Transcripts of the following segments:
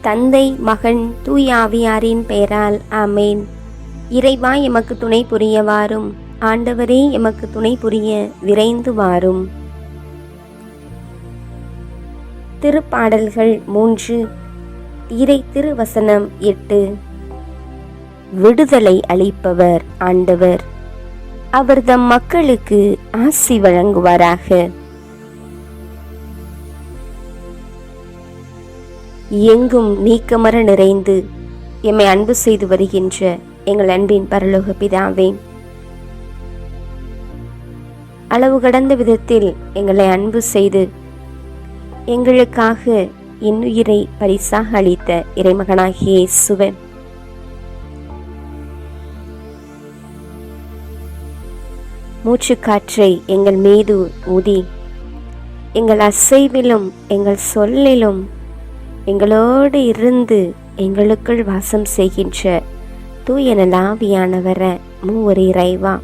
தந்தை மகன் தூயாவியாரின் பெயரால் ஆமேன். இறைவா எமக்கு துணை புரிய வாரும் ஆண்டவரே எமக்கு துணை புரிய விரைந்து வாரும். திருப்பாடல்கள் மூன்று. இறை திருவசனம் எட்டு. விடுதலை அளிப்பவர் ஆண்டவர். அவர் தம் மக்களுக்கு ஆசி வழங்குவாராக. எங்கும் நீக்கமர நிறைந்து எம்மை அன்பு செய்து வருகின்ற எங்கள் அன்பின் பரலோக பிதாவே. அளவு கடந்த விதத்தில் எங்களை அன்பு செய்து எங்களுக்காக இன்னுயிரை பரிசாக அளித்த இறைமகனாகிய இயேசுவன் மூச்சுக்காற்றை எங்கள் மீது ஊதி எங்கள் அசைவிலும் எங்கள் சொல்லிலும் எங்களோடு இருந்து எங்களுக்குள் வாசம் செய்கின்ற தூயனலாவியானவர நலாவியானவர இறைவா.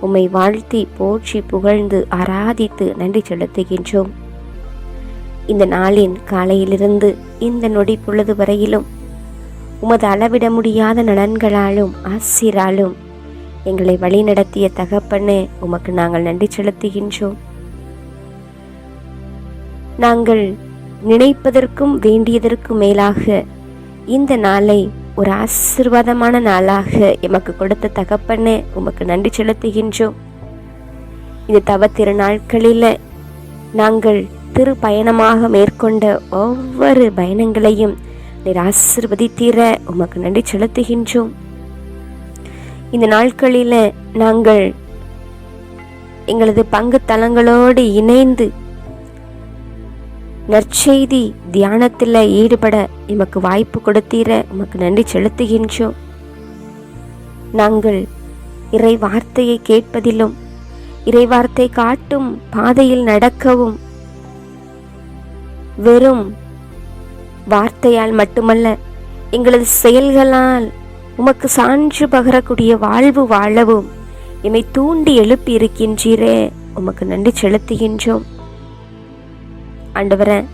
உம்மை வாழ்த்தி போற்றி புகழ்ந்து ஆராதித்து நன்றி செலுத்துகின்றோம். இந்த நாளின் காலையிலிருந்து இந்த நொடி பொழுது வரையிலும் உமது அளவிட முடியாத நலன்களாலும் ஆசிராலும் எங்களை வழிநடத்திய தகப்பனே உமக்கு நாங்கள் நன்றி செலுத்துகின்றோம். நாங்கள் நினைப்பதற்கும் வேண்டியதற்கும் மேலாக இந்த நாளை ஒரு ஆசிர்வாதமான நாளாக எமக்கு கொடுத்த தகப்பன்னு உமக்கு நன்றி செலுத்துகின்றோம். இந்த தவ திருநாட்களில் நாங்கள் திரு பயணமாக மேற்கொண்ட ஒவ்வொரு பயணங்களையும் நீர் ஆசிர்வதித்தீர உமக்கு நன்றி செலுத்துகின்றோம். இந்த நாட்களில் நாங்கள் எங்களது பங்கு தலங்களோடு இணைந்து நற்செய்தி தியானத்தில் ஈடுபட எமக்கு வாய்ப்பு கொடுத்தீர உமக்கு நன்றி செலுத்துகின்றோம். நாங்கள் இறை வார்த்தையை கேட்பதிலும் இறை வார்த்தை காட்டும் பாதையில் நடக்கவும் வெறும் வார்த்தையால் மட்டுமல்ல எங்களது செயல்களால் உமக்கு சான்று பகரக்கூடிய வாழ்வு வாழவும் எம்மை தூண்டி எழுப்பி இருக்கின்றீரே உமக்கு நன்றி செலுத்துகின்றோம். ஆண்டவர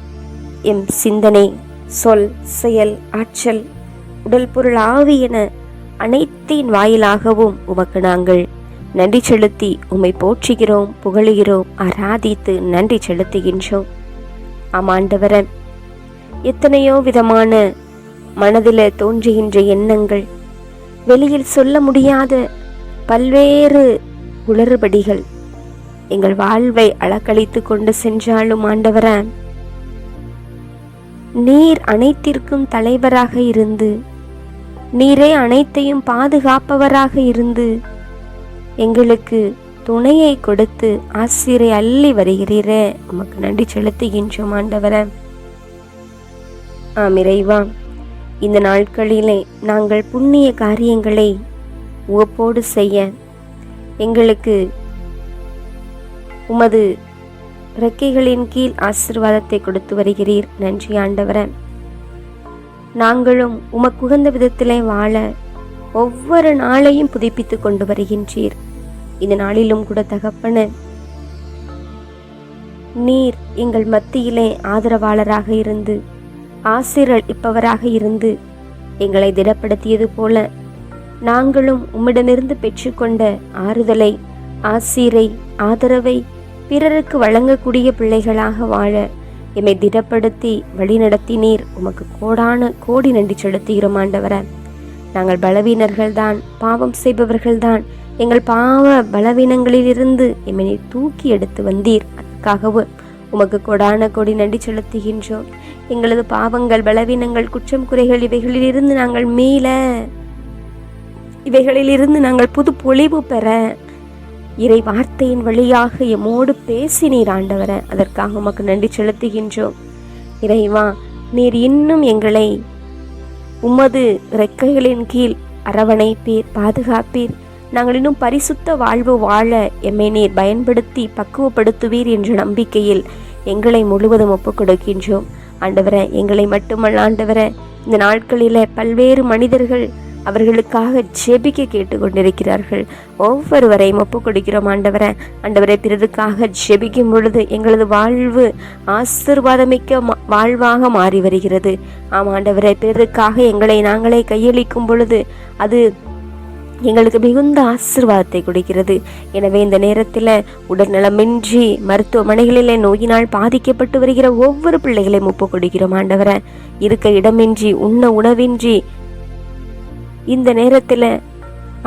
எம் சிந்தனை சொல் செயல் ஆற்றல் உடல் பொருள் ஆவி என அனைத்தின் வாயிலாகவும் உமக்கு நாங்கள் நன்றி செலுத்தி உம்மை போற்றுகிறோம் புகழுகிறோம் ஆராதித்து நன்றி செலுத்துகின்றோம். ஆமாண்டவர எத்தனையோ விதமான மனதில் தோன்றுகின்ற எண்ணங்கள் வெளியில் சொல்ல முடியாத பல்வேறு குளறுபடிகள் எங்கள் வாழ்வை அளக்களித்து கொண்டு சென்றாலும் ஆண்டவர. நீர் அனைத்திற்கும் தலைவராக இருந்து நீரே அனைத்தையும் பாதுகாப்பவராக இருந்து எங்களுக்கு துணையை கொடுத்து ஆசிரியை அள்ளி வருகிறீரே. உமக்கு நன்றி செலுத்துகின்றோம் ஆண்டவர. ஆம் இறைவா இந்த நாட்களிலே நாங்கள் புண்ணிய காரியங்களை உவப்போடு செய்ய எங்களுக்கு உமது ரெக்கைகளின் கீழ் ஆசிர்வாதத்தை கொடுத்து வருகிறீர். நன்றி ஆண்டவர. நாங்களும் உமக்குகந்த விதத்திலே வாழ ஒவ்வொரு நாளையும் புதுப்பித்து கொண்டு வருகின்றீர். இந்த நாளிலும் கூட தகப்பன நீர் எங்கள் மத்தியிலே ஆதரவாளராக இருந்து ஆசிரியப்பவராக இருந்து எங்களை திடப்படுத்தியது போல நாங்களும் உம்மிடமிருந்து பெற்றுக்கொண்ட ஆறுதலை ஆசிரை ஆதரவை பிறருக்கு வழங்கக்கூடிய பிள்ளைகளாக வாழ எம்மை திடப்படுத்தி வழிநடத்தினீர் உமக்கு கோடான கோடி நன்றி செலுத்துகிறோம் ஆண்டவர. நாங்கள் பலவீனர்கள்தான் பாவம் செய்பவர்கள்தான். எங்கள் பாவ பலவீனங்களிலிருந்து எம்மை தூக்கி எடுத்து வந்தீர். அதற்காகவும் உமக்கு கொடான கொடி நன்றி செலுத்துகின்றோம். எங்களது பாவங்கள் பலவீனங்கள் குற்றம் குறைகள் இவைகளிலிருந்து நாங்கள் மீள. இவைகளிலிருந்து நாங்கள் புது பொழிவு பெற இறை வார்த்தையின் வழியாக எம்மோடு பேசினீர் ஆண்டவர அதற்காக உமக்கு நன்றி செலுத்துகின்றோம். இறைவா நீர் இன்னும் எங்களை உமது ரெக்கைகளின் கீழ் அரவணைப்பீர் பாதுகாப்பீர். நாங்கள் இன்னும் பரிசுத்த வாழ்வு வாழ எம்மை நீர் பயன்படுத்தி பக்குவப்படுத்துவீர் என்ற நம்பிக்கையில் எங்களை முழுவதும் ஒப்புக் கொடுக்கின்றோம் ஆண்டவர எங்களை மட்டுமல்ல ஆண்டவர இந்த நாட்களில் பல்வேறு மனிதர்கள் அவர்களுக்காக ஜெபிக்க கேட்டுக்கொண்டிருக்கிறார்கள். ஒவ்வொருவரையும் ஒப்பு கொடுக்கிறோம் ஆண்டவரை. ஆண்டவரை பிறருக்காக ஜெபிக்கும் பொழுது எங்களது வாழ்வு ஆசிர்வாதமிக்க மா- வாழ்வாக மாறி வருகிறது. ஆம் ஆண்டவரை பிறருக்காக எங்களை நாங்களே கையளிக்கும் பொழுது அது எங்களுக்கு மிகுந்த ஆசிர்வாதத்தை கொடுக்கிறது. எனவே இந்த நேரத்தில் உடல்நலமின்றி மருத்துவமனைகளில் நோயினால் பாதிக்கப்பட்டு வருகிற ஒவ்வொரு பிள்ளைகளையும் ஒப்பு கொடுக்கிறோம் ஆண்டவரை. இருக்க இடமின்றி உண்ண உணவின்றி இந்த நேரத்தில்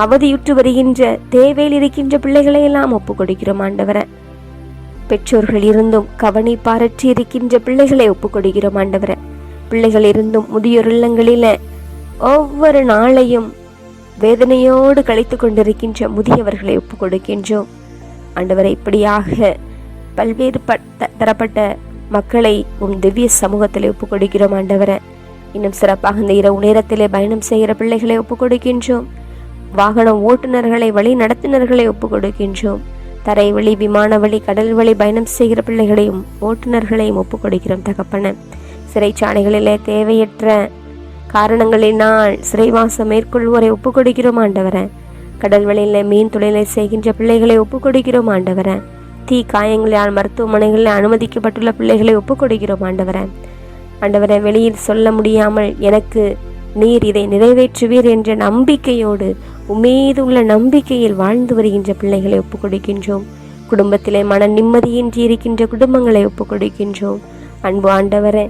அவதியுற்று வருகின்ற தேவையில் இருக்கின்ற பிள்ளைகளை எல்லாம் ஒப்பு கொடுக்கிறோம் ஆண்டவரை. பெற்றோர்கள் இருந்தும் கவனிப்பாரற்றி இருக்கின்ற பிள்ளைகளை ஒப்பு கொடுக்கிறோம் ஆண்டவரை. பிள்ளைகள் இருந்தும் முதியோர் இல்லங்களில ஒவ்வொரு நாளையும் வேதனையோடு கழித்து கொண்டிருக்கின்ற முதியவர்களை ஒப்பு கொடுக்கின்றோம் ஆண்டவரை இப்படியாக பல்வேறு தரப்பட்ட மக்களை உம் திவ்ய சமூகத்தில் ஒப்பு கொடுக்கிறோம் ஆண்டவரை. இன்னும் சிறப்பாக இந்த இரவு நேரத்திலே பயணம் செய்கிற பிள்ளைகளை ஒப்புக்கொடுக்கின்றோம். கொடுக்கின்றோம் ஓட்டுநர்களை வழி நடத்துனர்களை ஒப்புக்கொடுக்கின்றோம். தரை வழி விமான வழி கடல் வழி பயணம் செய்கிற பிள்ளைகளையும் ஓட்டுநர்களையும் ஒப்பு கொடுக்கிறோம் தகப்பன. சிறைச்சாலைகளிலே தேவையற்ற காரணங்களினால் சிறைவாசம் மேற்கொள்வோரை ஒப்பு கொடுக்கிறோம் ஆண்டவரை. கடல் வழியில் மீன் தொழிலை செய்கின்ற பிள்ளைகளை ஒப்பு கொடுக்கிறோம் ஆண்டவரை. தீ காயங்களால் மருத்துவமனைகளில் அனுமதிக்கப்பட்டுள்ள பிள்ளைகளை ஒப்பு கொடுக்கிறோம் ஆண்டவரை. ஆண்டவரை வெளியில் சொல்ல முடியாமல் எனக்கு நீர் இதை நிறைவேற்றுவீர் என்ற நம்பிக்கையோடு உம்மீது உள்ள நம்பிக்கையில் வாழ்ந்து வருகின்ற பிள்ளைகளை ஒப்புக் கொடுக்கின்றோம். குடும்பத்திலே மன நிம்மதியின்றி இருக்கின்ற குடும்பங்களை ஒப்புக் கொடுக்கின்றோம். அன்பு ஆண்டவரே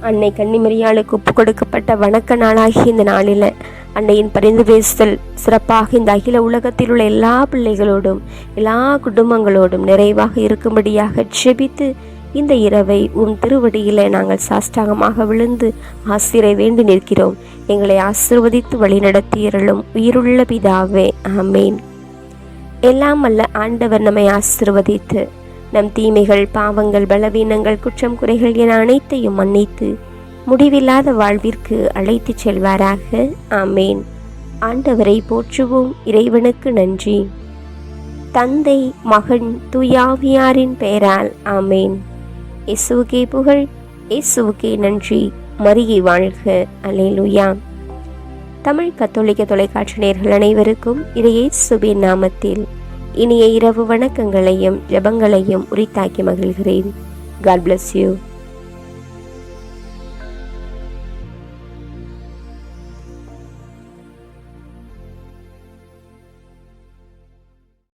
அன்னை கன்னிமரியாளுக்கு ஒப்புக் கொடுக்கப்பட்ட வணக்க நாளாகிய இந்த நாளில் அன்னையின் பரிந்து பேசுதல் சிறப்பாக இந்த அகில உலகத்தில் உள்ள எல்லா பிள்ளைகளோடும் எல்லா குடும்பங்களோடும் நிறைவாக இருக்கும்படியாக செபித்து இந்த இரவை உன் திருவடியிலே நாங்கள் சாஷ்டாங்கமாக விழுந்து ஆசிரை வேண்டி நிற்கிறோம். எங்களை ஆசிர்வதித்து வழிநடத்தியருளும் உயிருள்ள பிதாவே ஆமேன். எல்லாம் அல்ல ஆண்டவர் நம்மை ஆசிர்வதித்து. நம் தீமைகள் பாவங்கள் பலவீனங்கள் குற்றம் குறைகள் என அனைத்தையும் மன்னித்து முடிவில்லாத வாழ்விற்கு அழைத்துச் செல்வாராக ஆமேன். ஆண்டவரை போற்றுவோம் இறைவனுக்கு நன்றி. தந்தை மகன் தூயாவியாரின் பெயரால் ஆமேன். இயேசுவுக்கே புகழ் இயேசுவுக்கே நன்றி. மரியை வாழ்க. அலேலுயா தமிழ் கத்தோலிக்க தொலைக்காட்சி நேர்கள் அனைவருக்கும் இதையே சுபின் நாமத்தில் இனிய இரவு வணக்கங்களையும் ஜெபங்களையும் உரித்தாக்கி மகிழ்கிறேன். God bless you